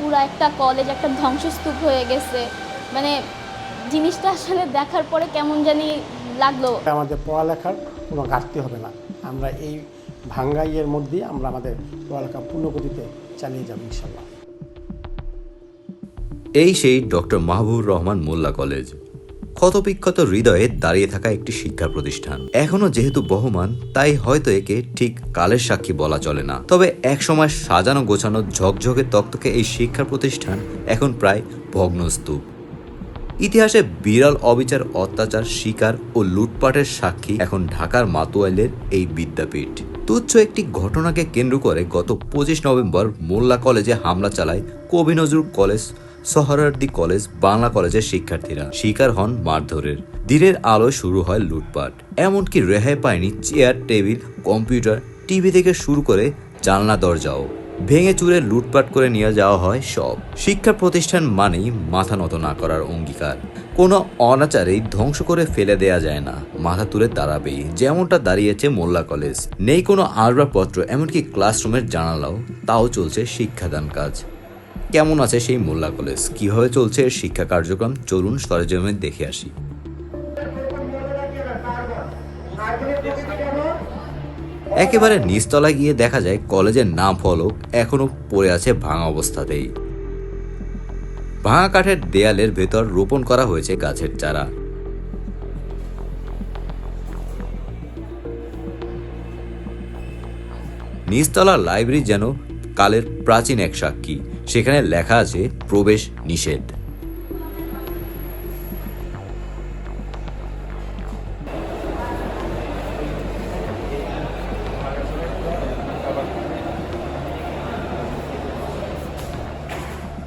পুরো একটা কলেজ একটা ধ্বংসস্তূপ হয়ে গেছে। মানে জিনিসটা আসলে দেখার পরে কেমন জানি লাগল। আমাদের পড়ালেখার কোনো ঘাটতি হবে না। আমরা এই ভাঙ্গাইয়ের মধ্যে মধ্যেই আমরা আমাদের পড়ালেখা পূর্ণগতিতে চালিয়ে যাব ইনশাল্লাহ। এই সেই ডক্টর মাহবুব রহমান মোল্লা কলেজ। ক্ষতবিক্ষত হৃদয়ে দাঁড়িয়ে থাকা একটি শিক্ষা প্রতিষ্ঠান। এখনও যেহেতু বহমান, তাই হয়তো একে ঠিক কালের সাক্ষী বলা চলে না। তবে একসময় সাজানো গোছানো ঝকঝকে তক্তকে এই শিক্ষা প্রতিষ্ঠান এখন প্রায় ভগ্নস্তূপ। ইতিহাসে বিরল অবিচার, অত্যাচার, শিকার ও লুটপাটের সাক্ষী এখন ঢাকার মাতুয়াইলের এই বিদ্যাপীঠ। তুচ্ছ একটি ঘটনাকে কেন্দ্র করে গত পঁচিশ নভেম্বর মোল্লা কলেজে হামলা চালায় কবি নজরুল কলেজ সহরার্দি কলেজ বাংলা কলেজের শিক্ষার্থীরা শিকার হন মারধরের। দিনের আলোয় শুরু হয় লুটপাট। এমনকি রেহাই পায়নি চেয়ার, টেবিল, কম্পিউটার, টিভি থেকে শুরু করে জানলা দরজাও। ভেঙে চুরে লুটপাট করে নিয়ে যাওয়া হয় সব। শিক্ষা প্রতিষ্ঠান মানেই মাথা নত না করার অঙ্গীকার। কোনো অনাচারেই ধ্বংস করে ফেলে দেয়া যায় না। মাথা তুলে দাঁড়াবেই, যেমনটা দাঁড়িয়েছে মোল্লা কলেজ। নেই কোনো আসবাবপত্র এমনকি ক্লাসরুমের জানালাও, তাও চলছে শিক্ষাদান কাজ। কেমন আছে সেই মোল্লা কলেজ? কীভাবে চলছে এর শিক্ষা কার্যক্রম? চলুন সরেজমে দেখে আসি। একেবারে নিচতলায় গিয়ে দেখা যায় কলেজের নাম ফলক এখনও পড়ে আছে ভাঙা অবস্থাতেই। ভাঙা কাঠের দেয়ালের ভেতর রোপণ করা হয়েছে গাছের চারা। নিচতলা লাইব্রেরি যেন কালের প্রাচীন এক সাক্ষী। সেখানে লেখা আছে, প্রবেশ নিষেধ।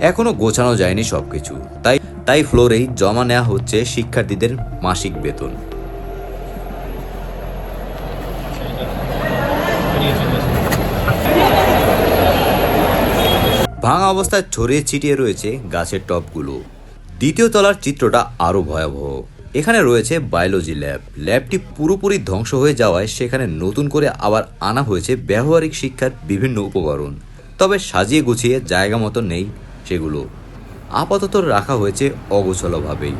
এখনও গোছানো যায়নি সবকিছু। তাই তাই ফ্লোরেই জমা নেওয়া হচ্ছে শিক্ষার্থীদের মাসিক বেতন। ভাঙা অবস্থায় ছড়িয়ে ছিটিয়ে রয়েছে গাছের টপগুলো। দ্বিতীয় তলার চিত্রটা আরও ভয়াবহ। এখানে রয়েছে বায়োলজি ল্যাব ল্যাবটি পুরোপুরি ধ্বংস হয়ে যাওয়ায় সেখানে নতুন করে আবার আনা হয়েছে ব্যবহারিক শিক্ষার বিভিন্ন উপকরণ। তবে সাজিয়ে গুছিয়ে জায়গা মতো নেই সেগুলো। আপাতত রাখা হয়েছে অগোছলভাবেই।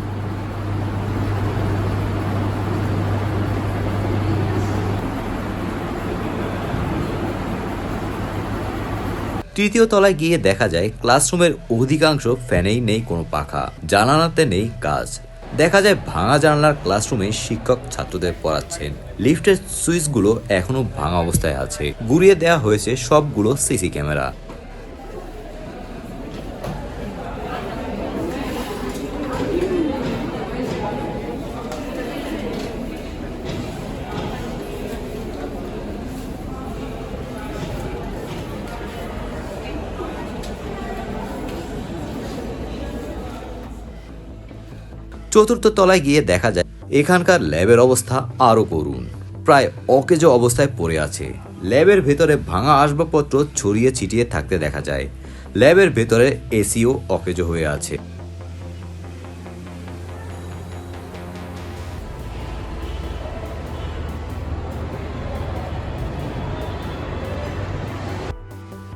তৃতীয় তলায় গিয়ে দেখা যায়, ক্লাসরুমের অধিকাংশ ফ্যানেই নেই কোনো পাখা, জানালাতে নেই কাজ। দেখা যায় ভাঙা জানালার ক্লাসরুমে শিক্ষক ছাত্রদের পড়াচ্ছেন। লিফটের সুইচগুলো এখনও ভাঙা অবস্থায় আছে। গুড়িয়ে দেওয়া হয়েছে সবগুলো সিসি ক্যামেরা। চতুর্থ তলায় গিয়ে দেখা যায়, এখানকার ল্যাবের অবস্থা আরও করুন প্রায় অকেজ অবস্থায় পড়ে আছে। ল্যাবের ভেতরে ভাঙা আসবাবপত্র ছড়িয়ে ছিটিয়ে থাকতে দেখা যায়। ল্যাবের ভেতরে এসিও অকেজ হয়ে আছে।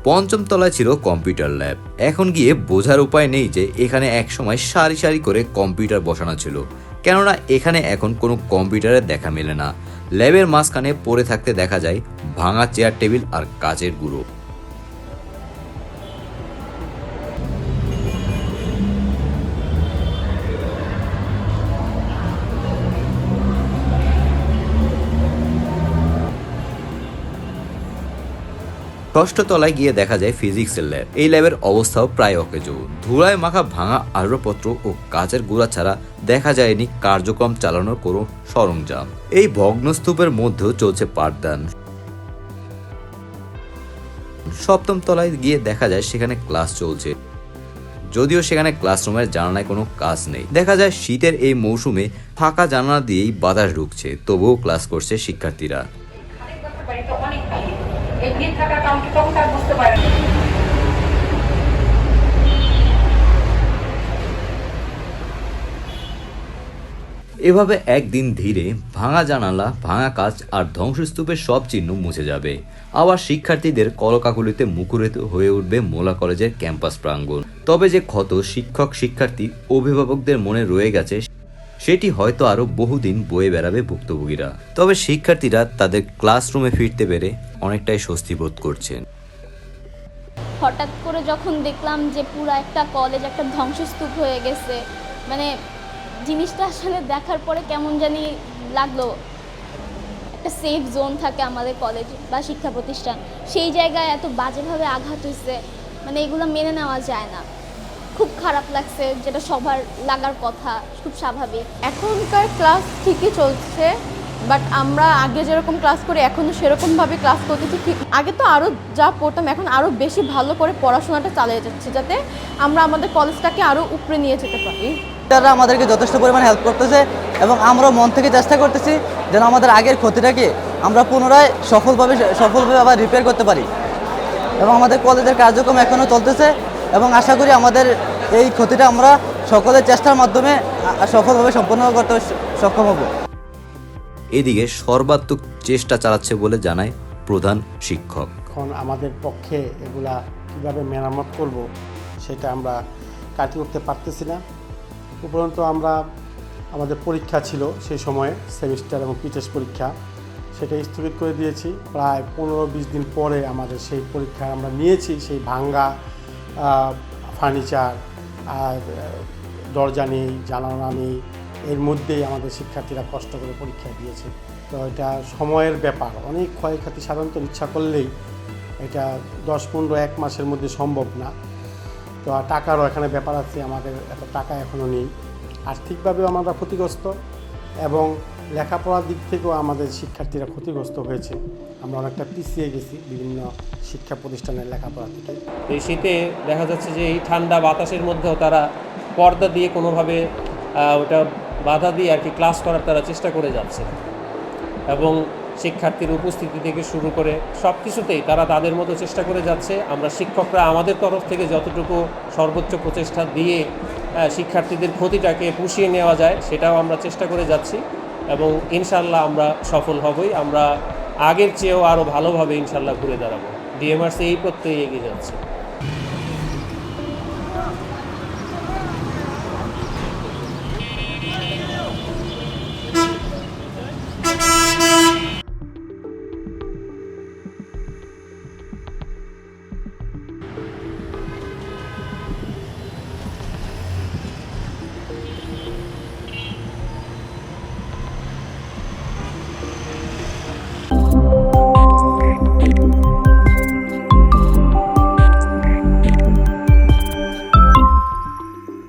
পঞ্চম তলায় ছিল কম্পিউটার ল্যাব। এখন গিয়ে বোঝার উপায় নেই যে এখানে একসময় সারি সারি করে কম্পিউটার বসানো ছিল। কেননা এখানে এখন কোনো কম্পিউটারের দেখা মেলে না। ল্যাবের মাঝখানে পড়ে থাকতে দেখা যায় ভাঙা চেয়ার, টেবিল আর কাচের গুঁড়ো। ষষ্ঠ তলায় গিয়ে দেখা যায় ফিজিক্সের ল্যাব এই ল্যাবের অবস্থাও প্রায় অকেজো। ধুলায় মাখা ভাঙা আসবাবপত্র ও কাচের গুঁড়া ছাড়া দেখা যায়নি কার্যক্রম চালানোর কোনো সরঞ্জাম। এই ভগ্নস্তূপের মধ্যেও চলছে পাঠদান। সপ্তম তলায় গিয়ে দেখা যায় সেখানে ক্লাস চলছে। যদিও সেখানে ক্লাসরুমের জানালায় কোনো কাজ নেই। দেখা যায় শীতের এই মৌসুমে ফাঁকা জানালা দিয়েই বাতাস ঢুকছে, তবুও ক্লাস করছে শিক্ষার্থীরা। তখন বুঝতে পারে এভাবে একদিন ধীরে ভাঙা জানালা, ভাঙা কাজ আর ধ্বংসস্তূপের সব চিহ্ন মুছে যাবে। আবার শিক্ষার্থীদের কলকাকুলিতে মুখরিত হয়ে উঠবে মোলা কলেজের ক্যাম্পাস প্রাঙ্গণ। তবে যে ক্ষত শিক্ষক শিক্ষার্থী অভিভাবকদের মনে রয়ে গেছে সেটি হয়তো আরও বহুদিন বয়ে বেড়াবে ভুক্তভোগীরা। তবে শিক্ষার্থীরা তাদের ক্লাসরুমে ফিরতে পেরে অনেকটাই স্বস্তি বোধ করছেন। হঠাৎ করে যখন দেখলাম যে পুরো একটা কলেজ একটা ধ্বংসস্তূপ হয়ে গেছে মানে জিনিসটা আসলে দেখার পরে কেমন জানি লাগল। একটা সেফ জোন থাকে আমাদের কলেজ বা শিক্ষা প্রতিষ্ঠান। সেই জায়গায় এত বাজেভাবে আঘাত হয়েছে মানে এগুলো মেনে নেওয়া যায় না। খুব খারাপ লাগছে, যেটা সবার লাগার কথা, খুব স্বাভাবিক। এখনকার ক্লাস ঠিকই চলছে বাট আমরা আগে যেরকম ক্লাস করি, এখনও সেরকমভাবে ক্লাস করতেছি, ঠিক আগে তো আরও যা পড়তাম, এখন আরও বেশি ভালো করে পড়াশোনাটা চালিয়ে যাচ্ছে, যাতে আমরা আমাদের কলেজটাকে আরও উপরে নিয়ে যেতে পারি। তারা আমাদেরকে যথেষ্ট পরিমাণে হেল্প করতেছে এবং আমরাও মন থেকে চেষ্টা করতেছি যেন আমাদের আগের ক্ষতিটাকে আমরা পুনরায় সফলভাবে সফলভাবে আবার রিপেয়ার করতে পারি। এবং আমাদের কলেজের কার্যক্রম এখনও চলতেছে এবং আশা করি আমাদের এই ক্ষতিটা আমরা সকলের চেষ্টার মাধ্যমে সফলভাবে সম্পন্ন করতে সক্ষম হব। এদিকে সর্বাত্মক চেষ্টা চালাচ্ছে বলে জানায় প্রধান শিক্ষক। এখন আমাদের পক্ষে এগুলা কীভাবে মেরামত করব সেটা আমরা কাটিয়ে উঠতে পারতেছি না। উপরন্তু আমরা আমাদের পরীক্ষা ছিল সেই সময়ে সেমিস্টার এবং পিটেস পরীক্ষা। সেটা স্থগিত করে দিয়েছি। প্রায় পনেরো বিশ দিন পরে আমাদের সেই পরীক্ষা আমরা নিয়েছি সেই ভাঙ্গা ফার্নিচার আর দরজা নেই, জানালা নেই, এর মধ্যেই আমাদের শিক্ষার্থীরা কষ্ট করে পরীক্ষা দিয়েছে। তো এটা সময়ের ব্যাপার। অনেক ক্ষয়ক্ষতি সাধারণত ইচ্ছা করলেই এটা দশ পনেরো এক মাসের মধ্যে সম্ভব না। তো টাকারও এখানে ব্যাপার আছে, আমাদের এত টাকা এখনও নেই। আর্থিকভাবেও আমরা ক্ষতিগ্রস্ত এবং লেখাপড়ার দিক থেকেও আমাদের শিক্ষার্থীরা ক্ষতিগ্রস্ত হয়েছে। আমরা অনেকটা পিছিয়ে গেছি বিভিন্ন শিক্ষা প্রতিষ্ঠানের লেখাপড়া থেকে। এই শীতে দেখা যাচ্ছে যে এই ঠান্ডা বাতাসের মধ্যেও তারা পর্দা দিয়ে কোনোভাবে ওটা বাধা দিয়ে আর কি ক্লাস করার তারা চেষ্টা করে যাচ্ছে। এবং শিক্ষার্থীর উপস্থিতি থেকে শুরু করে সব কিছুতেই তারা তাদের মতো চেষ্টা করে যাচ্ছে। আমরা শিক্ষকরা আমাদের তরফ থেকে যতটুকু সর্বোচ্চ প্রচেষ্টা দিয়ে শিক্ষার্থীদের ক্ষতিটাকে পুষিয়ে নেওয়া যায়, সেটাও আমরা চেষ্টা করে যাচ্ছি। এবং ইনশাল্লাহ আমরা সফল হবই। আমরা আগের চেয়েও আরও ভালোভাবে ইনশাল্লাহ ঘুরে দাঁড়াবো। ডিএমআরসি এই প্রত্যয়ে এগিয়ে যাচ্ছে।